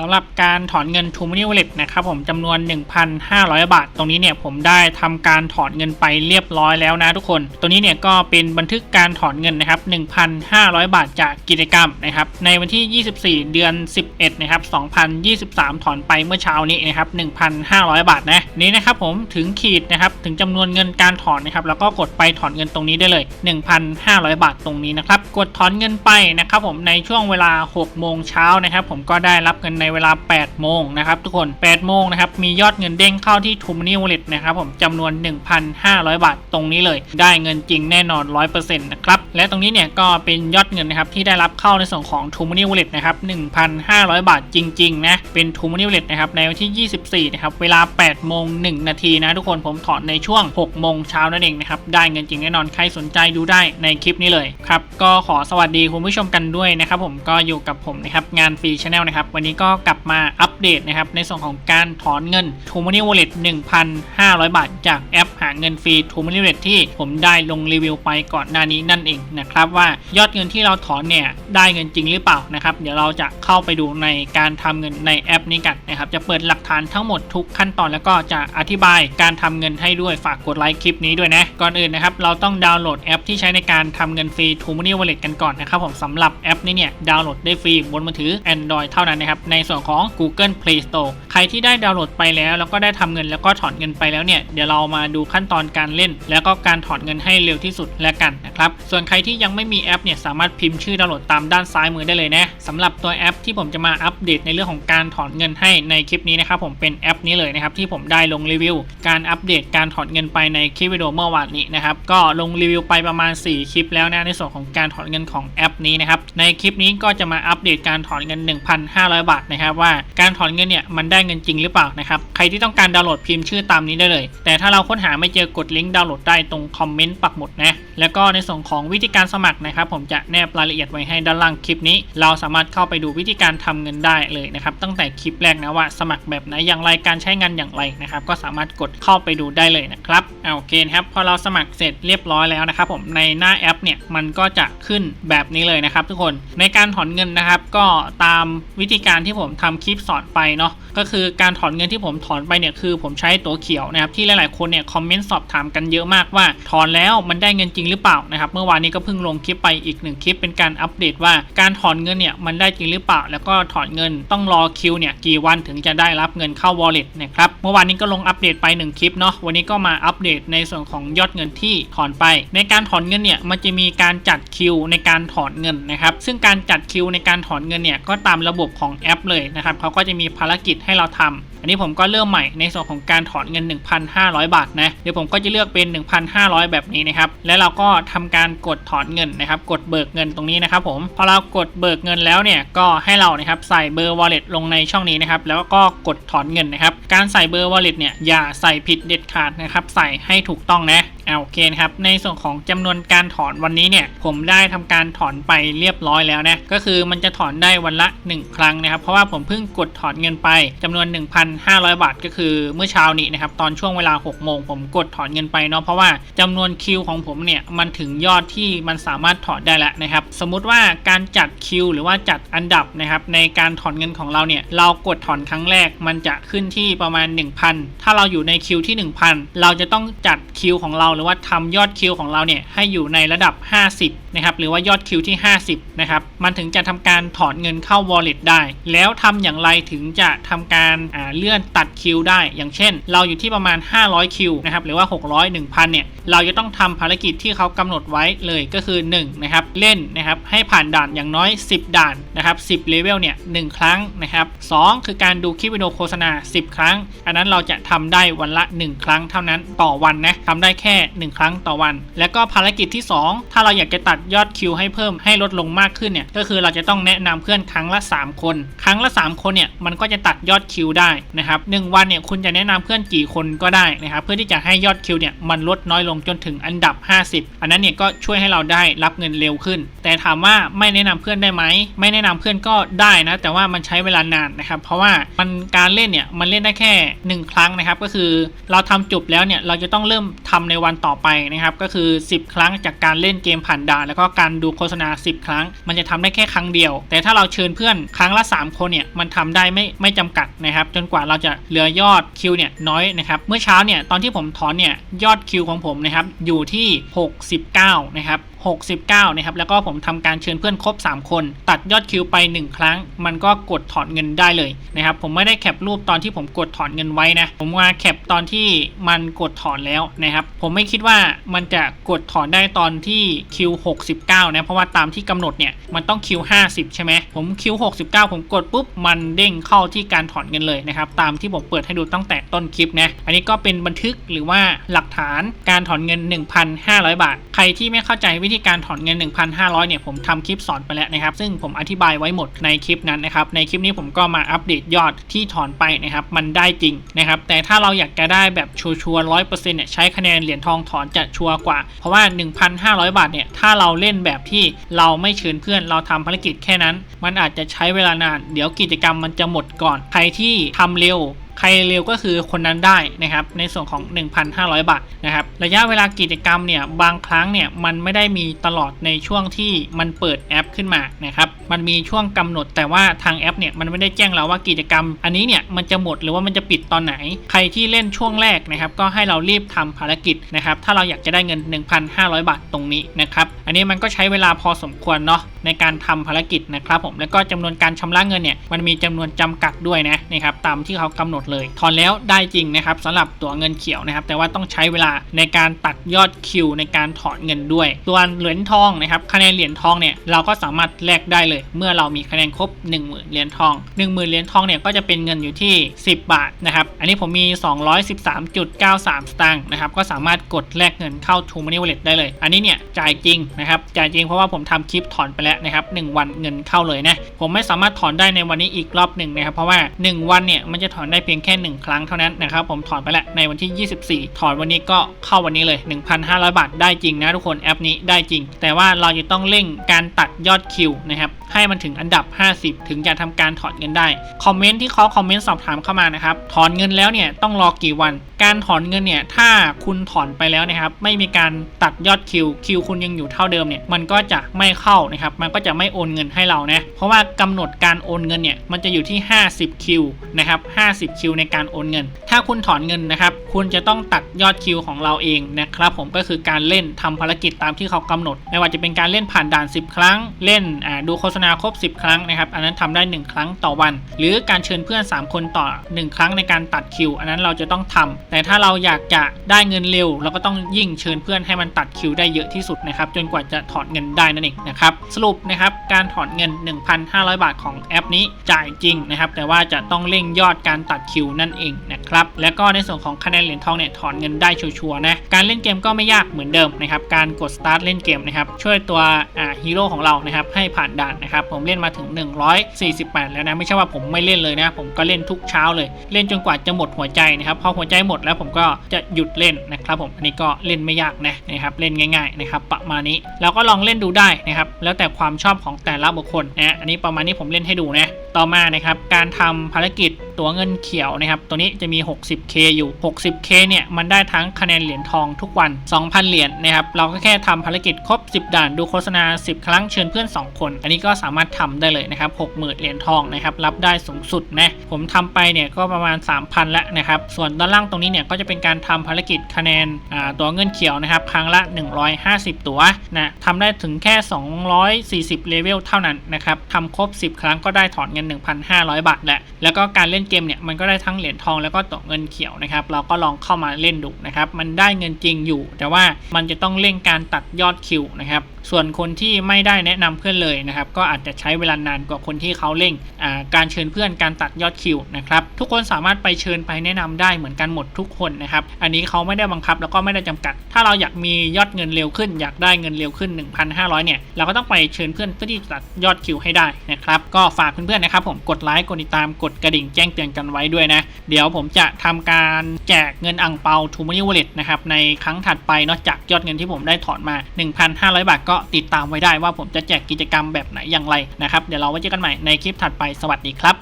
สำหรับการถอนเงิน t ูมินิวเลตนะครับผมจำนวน 1,500 บาท ตรงนี้เนี่ยผมได้ทำการถอนเงินไปเรียบร้อยแล้วนะทุกคน ตัวนี้เนี่ยก็เป็นบันทึกการถอนเงินนะครับ 1,500 บาทจากกิจกรรมนะครับ ในวันที่ 24 เดือน 11 นะครับ 2023 ถอนไปเมื่อเช้านี้นะครับ 1,500 บาทนะนี้นะครับผมถึงขีดนะครับถึงจำนวนเงินการถอนนะครับแล้วก็กดไปถอนเงินตรงนี้ได้เลย 1,500 บาทตรงนี้นะครับกดถอนเงินไปนะครับผมในช่วงเวลา 6 โมงเช้านะครับผมก็ได้รับเงินในเวลา 8 โมงนะครับทุกคน 8 โมงนะครับ มียอดเงินเด้งเข้าที่ t ูมินิวเลตนะครับผมจำนวน 1,500 บาทตรงนี้เลย ได้เงินจริงแน่นอน 100%นะครับ และตรงนี้เนี่ยก็เป็นยอดเงินนะครับที่ได้รับเข้าในส่วนของ t ูมินิวเลตนะครับ 1,500 บาทจริงๆนะ เป็น t ูมินิวเลตนะครับในวันที่ 24 นะครับ เวลา 8 โมง 1 นาทีนะทุกคนผมถอนในช่วง 6 โมงเช้านั่นเองนะครับ ได้เงินจริงแน่นอน ใครสนใจดูได้ในคลิปนี้เลยครับ ก็ขอสวัสดีคุณผู้ชมกันด้วยนะครับผม ก็อยู่กับผมนะครับ งานฟรีชาแนลนะครับ วันนี้ก็กลับมาอัปเดตนะครับ ในส่วนของการถอนเงิน t ูมินิวเลต1,500 บาท จากแอปหาเงินฟรี t ูมินิวเลตที่ผมได้ลงรีวิวไปก่อนหน้านี้นั่นเองนะครับว่ายอดเงินที่เราถอนเนี่ยได้เงินจริงหรือเปล่านะครับ เดี๋ยวเราจะเข้าไปดูในการทำเงินในแอปนี้กันนะครับจะเปิดหลักฐานทั้งหมดทุกขั้นตอนแล้วก็จะอธิบายการทำเงินให้ด้วยฝากกดไลค์คลิปนี้ด้วยนะก่อนอื่นนะครับเราต้องดาวน์โหลดแอปที่ใช้ในการทำเงินฟรี t ูมินิวเลตกันก่อนนะครับผมสำหรับแอปนี้เนี่ยดาวน์โหลดได้ฟรีบนมือถือ Android เท่านั้นนะครับในส่วนของ Google Play Store ใครที่ได้ดาวน์โหลดไปแล้ว แล้วก็ได้ทำเงินแล้วก็ถอนเงินไปแล้วเนี่ยเดี๋ยวเรามาดูขั้นตอนการเล่น แล้วก็การถอนเงินให้เร็วที่สุดแล้วกันนะครับส่วนใครที่ยังไม่มีแอปเนี่ยสามารถพิมพ์ชื่อดาวน์โหลดตามด้านซ้ายมือได้เลยนะสำหรับตัวแอปที่ผมจะมาอัปเดตในเรื่องของการถอนเงินให้ในคลิปนี้นะครับผมเป็นแอปนี้เลยนะครับที่ผมได้ลงรีวิว การอัปเดตการถอนเงินไปในคลิปวิดีโอเมื่อวานนี้นะครับก็ลงรีวิวไปประมาณ 4 คลิปแล้วนะในส่วนของการถอนเงินของแอปนี้นะครับในคลิปนี้ก็จะมาอัปเดตการถอนเงิน 1,500 บาทนะครับว่าการถอนเงินเนี่ยมันได้เงินจริงหรือเปล่านะครับใครที่ต้องการดาวน์โหลดพิมพ์ชื่อตามนี้ได้เลย แต่ถ้าเราค้นหาไม่เจอกดลิงก์ดาวน์โหลดได้ตรงคอมเมนต์ปักหมุดนะแล้วก็ในส่วนของวิธีการสมัครนะครับ ผมจะแนบรายละเอียดไว้ให้ด้านล่างคลิปนี้ เราสามารถเข้าไปดูวิธีการทำเงินได้เลยนะครับตั้งแต่คลิปแรกนะว่าสมัครแบบไหนอย่างไรการใช้งานอย่างไรนะครับก็สามารถกดเข้าไปดูได้เลยนะครับเอาโอเคนะครับพอเราสมัครเสร็จเรียบร้อยแล้วนะครับผมในหน้าแอปเนี่ยมันก็จะขึ้นแบบนี้เลยนะครับ ทุกคนในการถอนเงินนะครับ ก็ตามวิธีการที่ผมทำคลิปสอนไปเนาะก็คือการถอนเงินที่ผมถอนไปเนี่ยคือผมใช้ตัวเขียวนะครับที่หลายๆคนเนี่ยคอมเมนต์สอบถามกันเยอะมากว่า ถอนแล้วมันได้เงินจริงหรือเปล่านะครับเมื่อวานนี้ก็เพิ่งลงคลิปไปอีกหนึ่งคลิปเป็นการอัปเดตว่าการถอนเงินเนี่ยมันได้จริงหรือเปล่า แล้วก็ถอนเงินต้องรอคิวเนี่ยกี่วันถึงจะได้รับเงินเข้า wallet นะครับเมื่อวานนี้ก็ลงอัปเดตไป 1 คลิปเนาะวันนี้ก็มาอัปเดตในส่วนของยอดเงินที่ถอนไป ในการถอนเงินเนี่ยมันจะมีการจัดคิวในการถอนเงินนะครับซึ่งการจัดคิวในการถอนเงินเนี่ยก็ตามระบบของแอปเลยนะครับเขาก็จะมีภารกิจให้เราทำอันนี้ผมก็เริ่มใหม่ในส่วนของการถอนเงิน 1,500 บาทนะเดี๋ยวผมก็จะเลือกเป็น 1,500 แบบนี้นะครับแล้วเราก็ทำการกดถอนเงินนะครับกดเบิกเงินตรงนี้นะครับผมพอเรากดเบิกเงินแล้วเนี่ยก็ให้เรานะครับใส่เบอร์ wallet ลงในช่องนี้นะครับแล้วก็กดถอนเงินนะครับการใส่เบอร์ wallet เนี่ยอย่าใส่ผิดเด็ดขาดนะครับใส่ให้ถูกต้องนะ โอเคครับในส่วนของจำนวนการถอนวันนี้เนี่ยผมได้ทำการถอนไปเรียบร้อยแล้วนะก็คือมันจะถอนได้วันละ 1 ครั้งนะครับ เพราะว่าผมเพิ่งกดถอนเงินไปจำนวน 1,500 บาท ก็คือเมื่อเช้านี้นะครับตอนช่วงเวลา6โมงผมกดถอนเงินไปเนาะเพราะว่าจำนวนคิวของผมเนี่ยมันถึงยอดที่มันสามารถถอนได้แล้วนะครับสมมุติว่าการจัดคิวหรือว่าจัดอันดับนะครับในการถอนเงินของเราเนี่ยเรากดถอนครั้งแรกมันจะขึ้นที่ประมาณ 1,000 ถ้าเราอยู่ในคิวที่ 1,000 เราจะต้องจัดคิวของเราหรือว่าทำยอดคิวของเราเนี่ยให้อยู่ในระดับ 50 นะครับ หรือว่ายอดคิวที่ 50 นะครับ มันถึงจะทำการถอนเงินเข้า wallet ได้ แล้วทำอย่างไรถึงจะทำการเลื่อนตัดคิวได้ อย่างเช่น เราอยู่ที่ประมาณ 500 คิวนะครับ หรือว่า 600 1,000 เนี่ย เราจะต้องทำภารกิจที่เขากำหนดไว้เลยก็คือ1นะครับเล่นนะครับให้ผ่านด่านอย่างน้อย 10 ด่านนะครับ10เลเวลเนี่ย1ครั้งนะครับ2คือการดูคลิปวิดีโอโฆษณา 10 ครั้ง อันนั้นเราจะทำได้วันละ 1 ครั้งเท่านั้นต่อวันนะทำได้แค่ 1 ครั้งต่อวัน แล้วก็ภารกิจที่ 2 ถ้าเราอยากจะตัดยอดคิวให้เพิ่มให้ลดลงมากขึ้นเนี่ยก็คือเราจะต้องแนะนำเพื่อนครั้งละ 3 คน ครั้งละ 3 คนเนี่ยมันก็จะตัดยอดคิวได้นะครับหวันเนี่ยคุณจะแนะนำเพื่อนกี่คนก็ได้นะครับเพื่อที่จะให้ยอดคิวเนี่ยมันลดน้อยลงจนถึงอันดับ 50 อันนั้นเนี่ยก็ช่วยให้เราได้รับเงินเร็วขึ้น แต่ถามว่าไม่แนะนำเพื่อนได้ไหม ไม่แนะนำเพื่อนก็ได้นะ แต่ว่ามันใช้เวลานานนะครับ เพราะว่ามันการเล่นเนี่ยมันเล่นได้แค่ 1 ครั้งนะครับ ก็คือเราทำจบแล้วเนี่ยเราจะต้องเริ่มทำในวันต่อไปนะครับ ก็คือ 10 ครั้งจากการเล่นเกมผ่านด่าน แล้วก็การดูโฆษณา 10 ครั้ง มันจะทำได้แค่ครั้งเดียว แต่ถ้าเราเชิญเพื่อนครั้งละ 3 คนเนี่ยมันทำได้ไม่ไม่จำกัดนะครับ จนกว่าเราจะเหลือยอดคิวเนี่ยน้อยนะครับ เมื่อเช้าเนี่ยตอนที่ผมถอนเนี่ยยอดคิวของผมนะครับอยู่ที่ 69 นะครับ69 นะครับ แล้วก็ผมทำการเชิญเพื่อนครบ 3 คน ตัดยอดคิวไป 1 ครั้ง มันก็กดถอนเงินได้เลยนะครับ ผมไม่ได้แคปรูปตอนที่ผมกดถอนเงินไว้นะ ผมมาแคปตอนที่มันกดถอนแล้วนะครับ ผมไม่คิดว่ามันจะกดถอนได้ตอนที่คิว69 นะ เพราะว่าตามที่กำหนดเนี่ย มันต้องคิว50 ใช่ไหม ผมคิว69 ผมกดปุ๊บ มันเด้งเข้าที่การถอนเงินเลยนะครับ ตามที่ผมเปิดให้ดูตั้งแต่ต้นคลิปนะ อันนี้ก็เป็นบันทึกหรือว่าหลักฐานการถอนเงิน 1,500 บาท ใครที่ไม่เข้าใจวิธีการถอนเงิน 1,500 เนี่ยผมทำคลิปสอนไปแล้วนะครับ ซึ่งผมอธิบายไว้หมดในคลิปนั้นนะครับ ในคลิปนี้ผมก็มาอัปเดตยอดที่ถอนไปนะครับ มันได้จริงนะครับ แต่ถ้าเราอยากจะได้แบบชัวร์ร้อยเปอร์เซ็นต์เนี่ยใช้คะแนนเหรียญทองถอนจะชัวร์กว่า เพราะว่า 1,500 บาทเนี่ยถ้าเราเล่นแบบที่เราไม่เชิญเพื่อนเราทำภารกิจแค่นั้น มันอาจจะใช้เวลานาน เดี๋ยวกิจกรรมมันจะหมดก่อน ใครที่ทำเร็ว ใครเร็วก็คือคนนั้นได้นะครับในส่วนของ 1,500 บาทนะครับระยะเวลากิจกรรมเนี่ยบางครั้งเนี่ยมันไม่ได้มีตลอดในช่วงที่มันเปิดแอปขึ้นมานะครับมันมีช่วงกำหนดแต่ว่าทางแอปเนี่ยมันไม่ได้แจ้งเราว่ากิจกรรม อันนี้เนี่ยมันจะหมดหรือว่ามันจะปิดตอนไหน ใครที่เล่นช่วงแรกนะครับก็ให้เรารีบทำภารกิจนะครับถ้าเราอยากจะได้เงิน 1,500 บาทตรงนี้นะครับอันนี้มันก็ใช้เวลาพอสมควรเนาะในการทำภารกิจนะครับผมแล้วก็จำนวนการชำระเงินเนี่ยมันมีจำนวนจำกัดด้วยนะนะครับตามที่เขากำหนดเลยถอนแล้วได้จริงนะครับสำหรับตัวเงินเขียวนะครับ แต่ว่าต้องใช้เวลาในการตัดยอดคิวในการถอนเงินด้วยส่วนเหรียญทองนะครับคะแนนเหรียญทองเนี่ยเราก็สามารถแลกได้เลย เมื่อเรามีคะแนนครบ 1 0,000เหรียญทอง 1 0,000เหรียญทองเนี่ยก็จะเป็นเงินอยู่ที่ 10 บาทนะครับอันนี้ผมมี 213.93 สตางค์นะครับก็สามารถกดแลกเงินเข้า True Money Wallet ได้เลย อันนี้เนี่ยจ่ายจริงนะครับจ่ายจริงเพราะว่าผมทำคลิปถอนไปแล้วนะครับ1วันเงินเข้าเลยนะผมไม่สามารถถอนได้ในวันนี้อีกรอบหนึ่งนะครับเพราะว่า 1 วันเนี่ยมันจะถอนได้เพียงแค่ 1 ครั้งเท่านั้นนะครับผมถอนไปแล้วในวันที่ 24 ถอนวันนี้ก็เข้าวันนี้เลย 1,500 บาทได้จริงนะทุกคนแอปนี้ได้จริง แต่ว่าเราจะต้องเร่งการตัดยอดคิวนะครับให้มันถึงอันดับ 50 ถึงจะทำการถอนเงินได้ คอมเมนต์ที่เขาคอมเมนต์สอบถามเข้ามานะครับ ถอนเงินแล้วเนี่ยต้องรอกี่วัน การถอนเงินเนี่ยถ้าคุณถอนไปแล้วนะครับ ไม่มีการตัดยอดคิว คิวคุณยังอยู่เท่าเดิมเนี่ย มันก็จะไม่เข้านะครับ มันก็จะไม่โอนเงินให้เรานะ เพราะว่ากำหนดการโอนเงินเนี่ย มันจะอยู่ที่ 50 คิวนะครับ 50คิวในการโอนเงิน ถ้าคุณถอนเงินนะครับ คุณจะต้องตัดยอดคิวของเราเองนะครับผมก็คือการเล่นทำภารกิจตามที่เขากำหนด ไม่ว่าจะเป็นการเล่นผ่านด่าน 10 ครั้ง เล่นดูโฆษณาครบ 10 ครั้งนะครับอันนั้นทำได้ 1 ครั้งต่อวัน หรือการเชิญเพื่อน 3 คนต่อ 1 ครั้งในการตัดคิว อันนั้นเราจะต้องทำแต่ถ้าเราอยากจะได้เงินเร็ว เราก็ต้องยิ่งเชิญเพื่อนให้มันตัดคิวได้เยอะที่สุดนะครับจนกว่าจะถอนเงินได้นั่นเองนะครับสรุปนะครับการถอนเงิน 1,500 บาทของแอปนี้จ่ายจริงนะครับแต่ว่าจะต้องเร่งยอดการตัดคิวนั่นเองนะครับ แล้วก็ในส่วนของคะแนนเหรียญทองเนี่ยถอนเงินได้ชัวร์ๆนะ การเล่นเกมก็ไม่ยากเหมือนเดิมนะครับ การกด start เล่นเกมนะครับ ช่วยตัวอ่าฮีโร่ของเรานะครับให้ผ่านด่านนะครับ ผมเล่นมาถึง 148 แล้วนะ ไม่ใช่ว่าผมไม่เล่นเลยนะ ผมก็เล่นทุกเช้าเลย เล่นจนกว่าจะหมดหัวใจนะครับ พอหัวใจหมดแล้วผมก็จะหยุดเล่นนะครับ ผม อันนี้ก็เล่นไม่ยากนะนะครับ เล่นง่ายๆนะครับประมาณนี้ เราก็ลองเล่นดูได้นะครับ แล้วแต่ความชอบของแต่ละบุคคลนะ อันนี้ประมาณนี้ผมเล่นให้ดูนะ ต่อมานะครับ การทำภารกิจ ตัวเงินเขียวนะครับ ตัวนี้จะมี 60k อยู่ 60k เนี่ย มันได้ทั้งคะแนนเหรียญทองทุกวัน 2,000 เหรียญนะครับ เราก็แค่ทำภารกิจครบ 10 ด่าน ดูโฆษณา 10 ครั้ง เชิญเพื่อน 2 คน อันนี้ก็สามารถทำได้เลยนะครับ 60,000 เหรียญทองนะครับ รับได้สูงสุดนะ ผมทำไปเนี่ยก็ประมาณ 3,000แล้วนะครับ ส่วนด้านล่างตรงนี้เนี่ยก็จะเป็นการทำภารกิจคะแนนอ่าตัวเงินเขียวนะครับ ครั้งละ 150 ตัวนะทำได้ถึงแค่ 240 เลเวลเท่านั้นนะครับทำครบ 10 ครั้งก็ได้ถอนเงิน 1,500 บาทแหละ แล้วก็การเล่นเกมเนี่ยมันก็ได้ทั้งเหรียญทองแล้วก็ตัวเงินเขียวนะครับ เราก็ลองเข้ามาเล่นดูนะครับ มันได้เงินจริงอยู่ แต่ว่ามันจะต้องเร่งการตัดยอดคิวนะครับ ส่วนคนที่ไม่ได้แนะนำเพื่อนเลยนะครับ ก็อาจจะใช้เวลานานกว่าคนที่เขาเร่งการเชิญเพื่อนการตัดยอดคิวนะครับ ทุกคนสามารถไปเชิญไปแนะนำได้เหมือนกันหมดทุกคนนะครับ อันนี้เขาไม่ได้บังคับแล้วก็ไม่ได้จำกัด ถ้าเราอยากมียอดเงินเร็วขึ้น อยากได้เงินเร็วขึ้น 1,500 เนี่ย เราก็ต้องไปเชิญเพื่อนเพื่อที่จะตัดยอดคิวให้ได้นะครับ ก็ฝากเพื่อนๆนะครับผม กดไลค์ กดติดตาม กดกระดิ่งแจ้งเตือนตือนกันไว้ด้วยนะ เดี๋ยวผมจะทำการแจกเงินอ่งเปาทูมานิวเลตนะครับในครั้งถัดไปนอกจากยอดเงินที่ผมได้ถอนมา 1,500 บาทก็ติดตามไว้ได้ว่าผมจะแจกกิจกรรมแบบไหนอย่างไรนะครับ เดี๋ยวเราไว้เจอกันใหม่ในคลิปถัดไปสวัสดีครับ